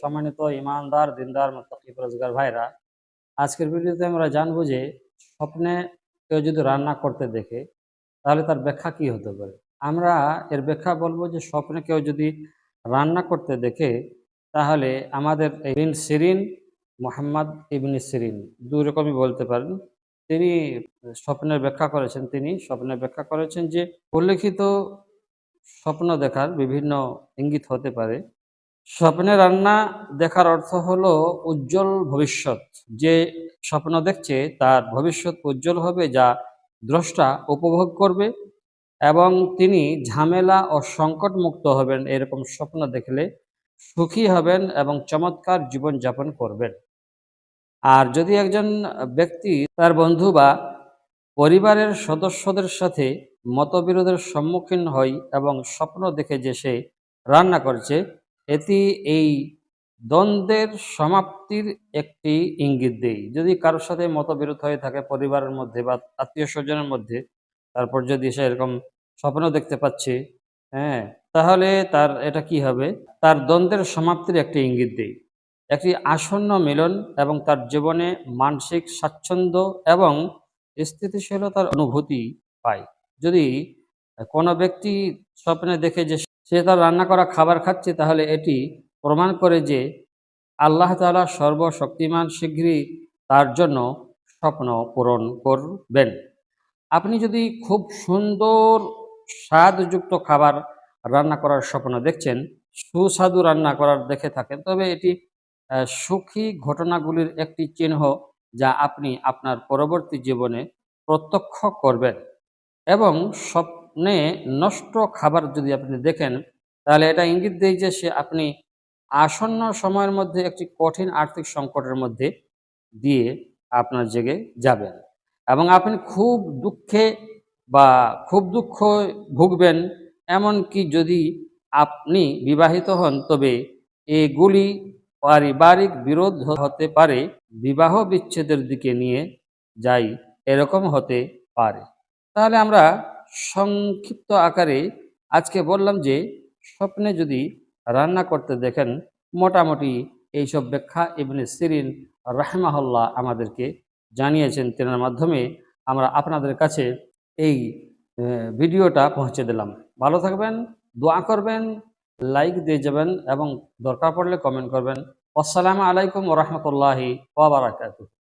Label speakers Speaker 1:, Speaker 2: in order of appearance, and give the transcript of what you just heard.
Speaker 1: সম্মানিত ইমানদার, দিনদার, মুত্তাকি রোজগার ভাইরা, আজকের ভিডিওতে আমরা জানব যে স্বপ্নে কেউ যদি রান্না করতে দেখে, তাহলে তার ব্যাখ্যা কি হতে পারে? আমরা এর ব্যাখ্যা বলব যে স্বপ্নে কেউ যদি রান্না করতে দেখে, তাহলে আমাদের ইবিন সিরিন, মোহাম্মদ ইবনি সিরিন দুই রকমই বলতে পারেন। তিনি স্বপ্নের ব্যাখ্যা করেছেন, তিনি স্বপ্নের ব্যাখ্যা করেছেন যে উল্লেখিত স্বপ্ন দেখার বিভিন্ন ইঙ্গিত হতে পারে। স্বপ্নে রান্না দেখার অর্থ হলো উজ্জ্বল ভবিষ্যৎ। যে স্বপ্ন দেখছে, তার ভবিষ্যৎ উজ্জ্বল হবে যা দ্রষ্টা উপভোগ করবে এবং তিনি ঝামেলা ও সংকট মুক্ত হবেন এরকম স্বপ্ন দেখলে সুখী হবেন এবং চমৎকার জীবন যাপন করবেন। আর যদি একজন ব্যক্তি তার বন্ধু বা পরিবারের সদস্যদের সাথে মতবিরোধের সম্মুখীন হয় এবং স্বপ্ন দেখে যে সে রান্না করছে এটি এই দ্বন্দ্বের সমাপ্তির একটি ইঙ্গিত দেই। যদি কারোর সাথে মতবিরোধ হয়ে থাকে পরিবারের মধ্যে বা আত্মীয় স্বজনের মধ্যে, তারপর যদি সে এরকম স্বপ্ন দেখতে পাচ্ছে হ্যাঁ তাহলে তার এটা কি হবে? তার দ্বন্দ্বের সমাপ্তির একটি ইঙ্গিত দেই। একটি আসন্ন মিলন এবং তার জীবনে মানসিক স্বাচ্ছন্দ্য এবং স্থিতিশীলতার অনুভূতি পায়। যদি কোনো ব্যক্তি স্বপ্নে দেখে যে সে তার রান্না করা খাবার খাচ্ছে, তাহলে এটি প্রমাণ করে যে আল্লাহ তালা সর্বশক্তিমান শীঘ্রই তার জন্য স্বপ্ন পূরণ করবেন। আপনি যদি খুব সুন্দর স্বাদযুক্ত খাবার রান্না করার স্বপ্ন দেখছেন, সুস্বাদু রান্না করার দেখে থাকেন, তবে এটি সুখী ঘটনাগুলির একটি চিহ্ন যা আপনি আপনার পরবর্তী জীবনে প্রত্যক্ষ করবেন। এবং স্বপ্নে নষ্ট খাবার যদি আপনি দেখেন, তাহলে এটা ইঙ্গিত দেয় যে সে আপনি আসন্ন সময়ের মধ্যে একটি কঠিন আর্থিক সংকটের মধ্যে দিয়ে আপনার জেগে যাবেন। এবং আপনি খুব দুঃখে বা খুব দুঃখ ভুগবেন, এমনকি যদি আপনি বিবাহিত হন, তবে এগুলি পারিবারিক বিরোধ হতে পারে, বিবাহ বিচ্ছেদের দিকে নিয়ে যাই এরকম হতে পারে। তাহলে আমরা সংক্ষিপ্ত আকারে আজকে বললাম যে, স্বপ্নে যদি রান্না করতে দেখেন, মোটামুটি এইসব ব্যাখ্যা ইবনে সিরিন রাহমাহুল্লাহ আমাদেরকে জানিয়েছেন। তেনার মাধ্যমে আমরা আপনাদের কাছে এই ভিডিওটা পৌঁছে দিলাম। ভালো থাকবেন, দোয়া করবেন, লাইক দিয়ে যাবেন এবং দরকার পড়লে কমেন্ট করবেন। আসসালামু আলাইকুম রহমতুল্লাহি ওয়াবারাকাতুহু